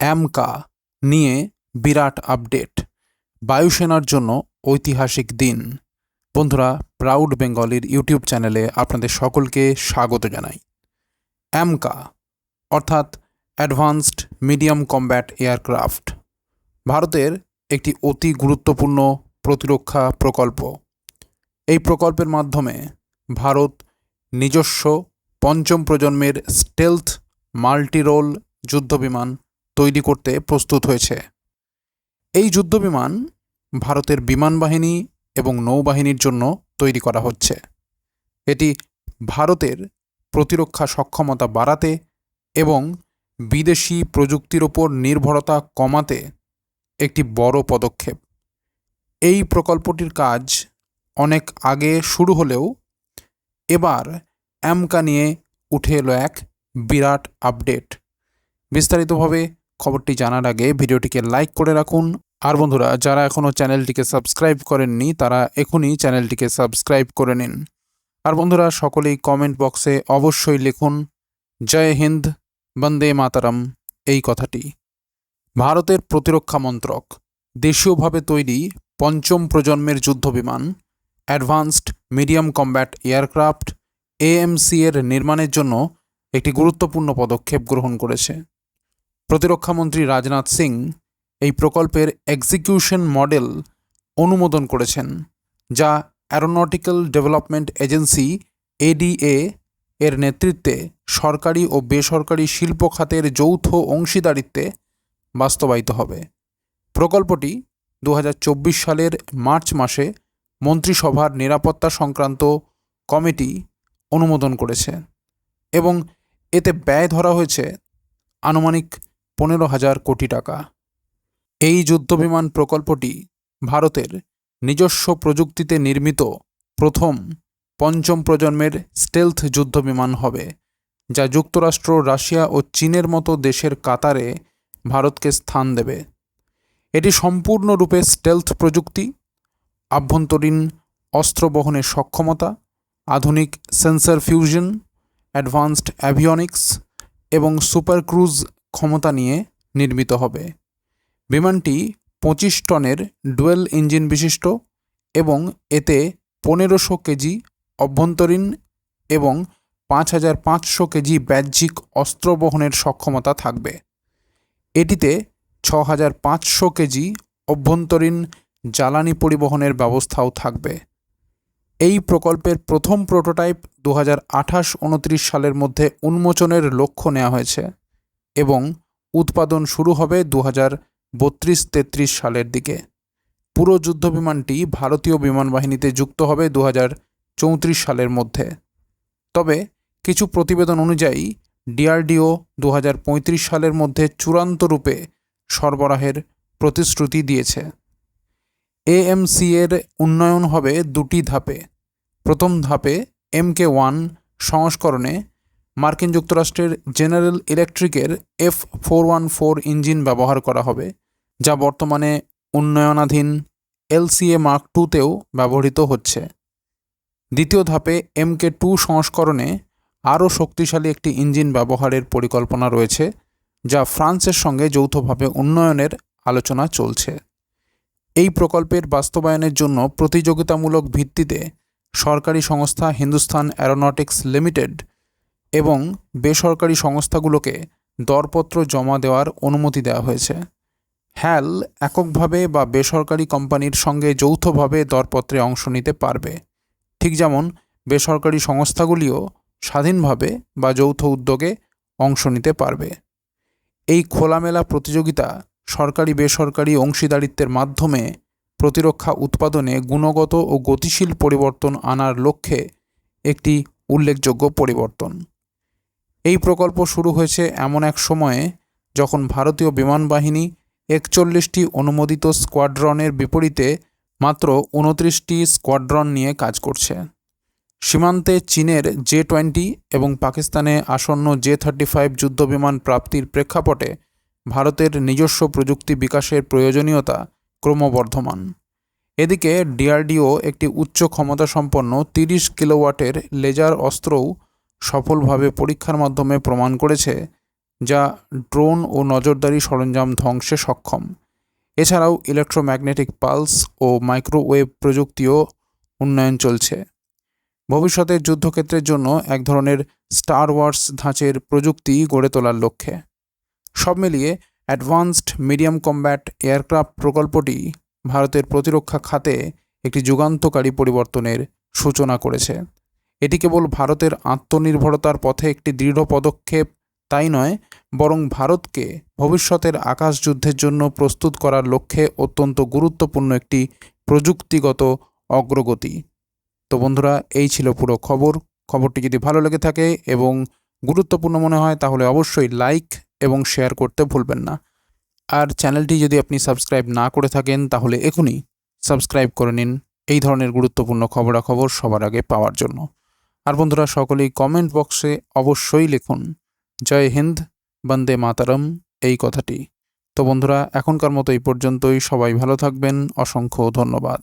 অ্যামকা নিয়ে বিরাট আপডেট। বায়ুসেনার জন্য ঐতিহাসিক দিন। বন্ধুরা প্রাউড বেঙ্গলির ইউটিউব চ্যানেলে আপনাদের সকলকে স্বাগত জানাই। অ্যামকা অর্থাৎ অ্যাডভান্সড মিডিয়াম কম্ব্যাট এয়ারক্রাফট ভারতের একটি অতি গুরুত্বপূর্ণ প্রতিরক্ষা প্রকল্প। এই প্রকল্পের মাধ্যমে ভারত নিজস্ব পঞ্চম প্রজন্মের স্টেলথ মাল্টিরোল যুদ্ধবিমান তৈরি করতে প্রস্তুত হয়েছে। এই যুদ্ধবিমান ভারতের বিমান বাহিনী এবং নৌবাহিনীর জন্য তৈরি করা হচ্ছে। এটি ভারতের প্রতিরক্ষা সক্ষমতা বাড়াতে এবং বিদেশি প্রযুক্তির ওপর নির্ভরতা কমাতে একটি বড় পদক্ষেপ। এই প্রকল্পটির কাজ অনেক আগে শুরু হলেও এবার অ্যামকা নিয়ে উঠে এলো এক বিরাট আপডেট। বিস্তারিতভাবে খবরটি জানার আগে ভিডিওটিকে লাইক করে রাখুন। আর বন্ধুরা, যারা এখনও চ্যানেলটিকে সাবস্ক্রাইব করেননি, তারা এখনই চ্যানেলটিকে সাবস্ক্রাইব করে নিন। আর বন্ধুরা, সকলেই কমেন্ট বক্সে অবশ্যই লিখুন, জয় হিন্দ, বন্দে মাতারাম, এই কথাটি। ভারতের প্রতিরক্ষা মন্ত্রক, দেশীয়ভাবে তৈরি পঞ্চম প্রজন্মের যুদ্ধবিমান advanced medium combat aircraft AMC এর নির্মাণের জন্য একটি গুরুত্বপূর্ণ পদক্ষেপ গ্রহণ করেছে। প্রতিরক্ষামন্ত্রী রাজনাথ সিং এই প্রকল্পের এক্সিকিউশন মডেল অনুমোদন করেছেন, যা অ্যারোনটিক্যাল ডেভেলপমেন্ট এজেন্সি এডিএ এর নেতৃত্বে সরকারি ও বেসরকারি শিল্প খাতের যৌথ অংশীদারিত্বে বাস্তবায়িত হবে। প্রকল্পটি দু হাজার চব্বিশ সালের মার্চ মাসে মন্ত্রিসভার নিরাপত্তা সংক্রান্ত কমিটি অনুমোদন করেছে এবং এতে ব্যয় ধরা হয়েছে আনুমানিক পনেরো হাজার কোটি টাকা। এই যুদ্ধবিমান প্রকল্পটি ভারতের নিজস্ব প্রযুক্তিতে নির্মিত প্রথম পঞ্চম প্রজন্মের স্টেলথ যুদ্ধবিমান হবে, যা যুক্তরাষ্ট্র, রাশিয়া ও চীনের মতো দেশের কাতারে ভারতকে স্থান দেবে। এটি সম্পূর্ণরূপে স্টেলথ প্রযুক্তি, আভ্যন্তরীণ অস্ত্র বহনের সক্ষমতা, আধুনিক সেন্সর ফিউশন অ্যাডভান্সড অ্যাভিয়নিক্স এবং সুপার ক্রুজ ক্ষমতা নিয়ে নির্মিত হবে। বিমানটি পঁচিশ টনের ডুয়েল ইঞ্জিন বিশিষ্ট এবং এতে পনেরোশো কেজি অভ্যন্তরীণ এবং পাঁচ হাজার পাঁচশো কেজি বাহ্যিক অস্ত্র বহনের সক্ষমতা থাকবে। এটিতে ছ হাজার পাঁচশো কেজি অভ্যন্তরীণ জ্বালানি পরিবহনের ব্যবস্থাও থাকবে। এই প্রকল্পের প্রথম প্রোটোটাইপ দু হাজার আঠাশ উনত্রিশ সালের মধ্যে উন্মোচনের লক্ষ্য নেওয়া হয়েছে। এবং উৎপাদন শুরু হবে দু হাজার বত্রিশ তেত্রিশ সালের দিকে। পুরো যুদ্ধবিমানটি ভারতীয় বিমান বাহিনীতে যুক্ত হবে দু চৌত্রিশ সালের মধ্যে। তবে কিছু প্রতিবেদন অনুযায়ী, ডিআরডিও দু হাজার পঁয়ত্রিশ সালের মধ্যে চূড়ান্ত রূপে সরবরাহের প্রতিশ্রুতি দিয়েছে। এএমসি এর উন্নয়ন হবে দুটি ধাপে। প্রথম ধাপে এমকে ওয়ান সংস্করণে মার্কিন যুক্তরাষ্ট্রের জেনারেল ইলেকট্রিকের F four one four engine ব্যবহার করা হবে, যা বর্তমানে উন্নয়নাধীন এলসিএ মার্ক টুতেও ব্যবহৃত হচ্ছে। দ্বিতীয় ধাপে এমকে টু সংস্করণে আরও শক্তিশালী একটি ইঞ্জিন ব্যবহারের পরিকল্পনা রয়েছে, যা ফ্রান্সের সঙ্গে যৌথভাবে উন্নয়নের আলোচনা চলছে। এই প্রকল্পের বাস্তবায়নের জন্য প্রতিযোগিতামূলক ভিত্তিতে সরকারি সংস্থা হিন্দুস্তান অ্যারোনটিক্স লিমিটেড এবং বেসরকারি সংস্থাগুলোকে দরপত্র জমা দেওয়ার অনুমতি দেওয়া হয়েছে। হ্যাল এককভাবে বা বেসরকারি কোম্পানির সঙ্গে যৌথভাবে দরপত্রে অংশ নিতে পারবে। ঠিক যেমন বেসরকারি সংস্থাগুলিও স্বাধীনভাবে বা যৌথ উদ্যোগে অংশ নিতে পারবে। এই খোলামেলা প্রতিযোগিতা সরকারি বেসরকারি অংশীদারিত্বের মাধ্যমে প্রতিরক্ষা উৎপাদনে গুণগত ও গতিশীল পরিবর্তন আনার লক্ষ্যে একটি উল্লেখযোগ্য পরিবর্তন। এই প্রকল্প শুরু হয়েছে এমন এক সময়ে যখন ভারতীয় বিমান বাহিনী একচল্লিশটি অনুমোদিত স্কোয়াড্রনের বিপরীতে মাত্র উনত্রিশটি স্কোয়াড্রন নিয়ে কাজ করছে। সীমান্তে চীনের জে টোয়েন্টি এবং পাকিস্তানে আসন্ন জে থার্টি ফাইভ যুদ্ধবিমান প্রাপ্তির প্রেক্ষাপটে ভারতের নিজস্ব প্রযুক্তি বিকাশের প্রয়োজনীয়তা ক্রমবর্ধমান। এদিকে ডিআরডিও একটি উচ্চ ক্ষমতাসম্পন্ন তিরিশ কিলোওয়াটের লেজার অস্ত্রও সফলভাবে পরীক্ষার মাধ্যমে প্রমাণ করেছে যা ড্রোন ও নজরদারি সরঞ্জাম ধ্বংসে সক্ষম। এছাড়াও ইলেকট্রোম্যাগনেটিক পালস ও মাইক্রোওয়েভ প্রযুক্তিও উন্নয়ন চলছে। ভবিষ্যতে যুদ্ধক্ষেত্রের জন্য এক ধরনের স্টার ওয়ার্স ধাঁচের প্রযুক্তি গড়ে তোলার লক্ষ্যে। সব মিলিয়ে অ্যাডভান্সড মিডিয়াম কম্ব্যাট এয়ারক্রাফট প্রকল্পটি ভারতের প্রতিরক্ষা খাতে একটি যুগান্তকারী পরিবর্তনের সূচনা করেছে। এটি কেবল ভারতের আত্মনির্ভরতার পথে একটি দৃঢ় পদক্ষেপ, তাই নয়, বরং ভারতকে ভবিষ্যতের আকাশ যুদ্ধের জন্য প্রস্তুত করার লক্ষ্যে অত্যন্ত গুরুত্বপূর্ণ একটি প্রযুক্তিগত অগ্রগতি। তো বন্ধুরা, এই ছিল পুরো খবর। খবরটি যদি ভালো লেগে থাকে এবং গুরুত্বপূর্ণ মনে হয়, তাহলে অবশ্যই লাইক এবং শেয়ার করতে ভুলবেন না। আর চ্যানেলটি যদি আপনি সাবস্ক্রাইব না করে থাকেন, তাহলে এখনই সাবস্ক্রাইব করে নিন। এই ধরনের গুরুত্বপূর্ণ খবরাখবর সবার আগে পাওয়ার জন্য। আর বন্ধুরা সকলেই কমেন্ট বক্সে অবশ্যই লিখুন, জয় হিন্দ, বন্দে মাতারম এই কথাটি। তো বন্ধুরা, এখনকার মতো এই পর্যন্তই। সবাই ভালো থাকবেন। অসংখ্য ধন্যবাদ।